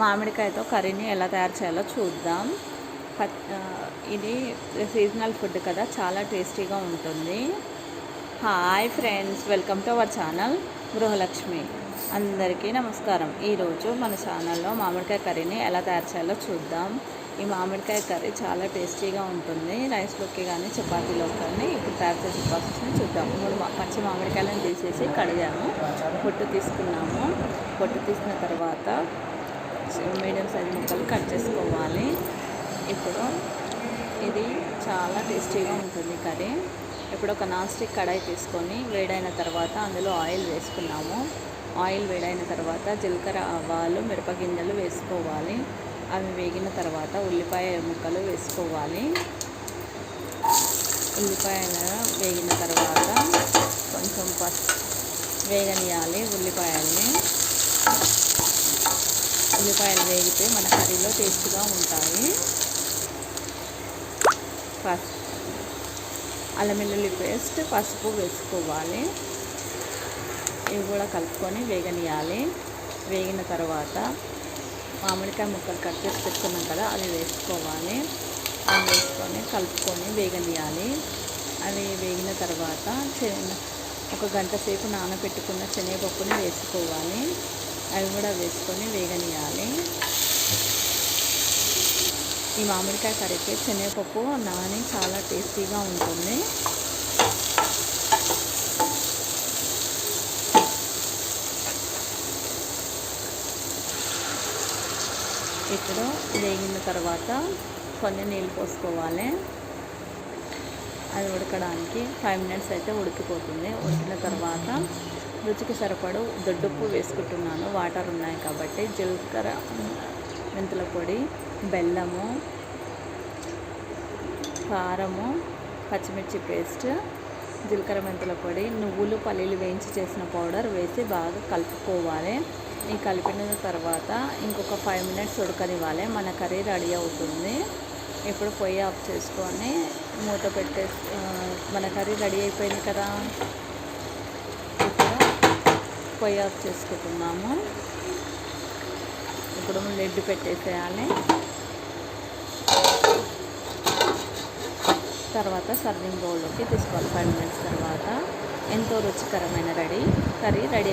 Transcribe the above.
మామిడికాయతో కర్రీని ఎలా తయారు చేయాలో చూద్దాం. ఇది సీజనల్ ఫుడ్ కదా చాలా టేస్టీగా ఉంటుంది. Hi friends welcome to our channel Grihalakshmi. అందరికీ నమస్కారం. ఈరోజు మన ఛానల్లో మామిడికాయ కర్రీని ఎలా తయారు చేయాలో చూద్దాం. ఈ మామిడికాయ కర్రీ చాలా టేస్టీగా ఉంటుంది. రైస్లోకి కానీ చపాతీలోకి కానీ ఇప్పుడు తయారు చేసే ప్రాసెస్ని చూద్దాం. మూడు పచ్చి మామిడికాయలను తీసేసి కడిగాము. పొట్టు తీసుకున్నాము. పొట్టు తీసిన తర్వాత మీడియం సైజ్ ముక్కలు కట్ చేసుకోవాలి. ఇప్పుడు ఇది చాలా టేస్టీగా ఉంటుంది కర్రీ. ఇప్పుడు ఒక నాన్ స్టిక్ కడాయి తీసుకొని వేడైన తర్వాత అందులో ఆయిల్ వేసుకున్నాము. ఆయిల్ వేడైన తర్వాత జీలకర్ర ఆవాలు మిరపగింజలు వేసుకోవాలి. అవి వేగిన తర్వాత ఉల్లిపాయ ముక్కలు వేసుకోవాలి. ఉల్లిపాయ వేగిన తర్వాత కొంచెం పసు వేగనియాలి ఉల్లిపాయల్ని. ఉల్లిపాయలు వేగితే మన కర్రీలో టేస్ట్గా ఉంటాయి. పసుపు అల్లం వెల్లుల్లి పేస్ట్ పసుపు వేసుకోవాలి. ఇవి కూడా కలుపుకొని వేగనియాలి. వేగిన తర్వాత మామిడికాయ ముక్కలు కట్ చేసి పెట్టుకున్నాం కదా అవి వేసుకోవాలి. అవి వేసుకొని కలుపుకొని వేగనియాలి. అవి వేగిన తర్వాత ఒక గంట సేపు నానబెట్టుకున్న శనగపప్పుని వేసుకోవాలి. అవి కూడా వేసుకొని వేగనియాలి ఈ మామిడికాయ కర్రీకి శనగపప్పు నాని చాలా టేస్టీగా ఉంటుంది. ఇప్పుడు వేగిన తర్వాత కొన్ని నీళ్ళు పోసుకోవాలి. అది ఉడకడానికి ఫైవ్ మినిట్స్ అయితే ఉడికిపోతుంది. ఉడికిన తర్వాత రుచికి సరిపడు దొడ్డుప్పు వేసుకుంటున్నాను. వాటర్ ఉన్నాయి కాబట్టి జీలకర్ర మెంతుల పొడి బెల్లము కారము పచ్చిమిర్చి పేస్ట్ జీలకర్ర మెంతుల పొడి నువ్వులు పల్లీలు వేయించి చేసిన పౌడర్ వేసి బాగా కలుపుకోవాలి. ఈ కలిపిన తర్వాత ఇంకొక ఫైవ్ మినిట్స్ ఉడకనివ్వాలి. మన కర్రీ రెడీ అవుతుంది. ఇప్పుడు పొయ్యి ఆఫ్ చేసుకొని మూత పెట్టేసి మన కర్రీ రెడీ అయిపోయింది కదా? పొయ్యి ఆఫ్ చేసుకుంటున్నాము. ఇప్పుడు లెడ్ పెట్టేసేయాలి. తర్వాత సర్వింగ్ బౌల్లోకి తీసుకోవాలి. ఫైవ్ మినిట్స్ తర్వాత ఎంతో రుచికరమైన రెడీ కర్రీ రెడీ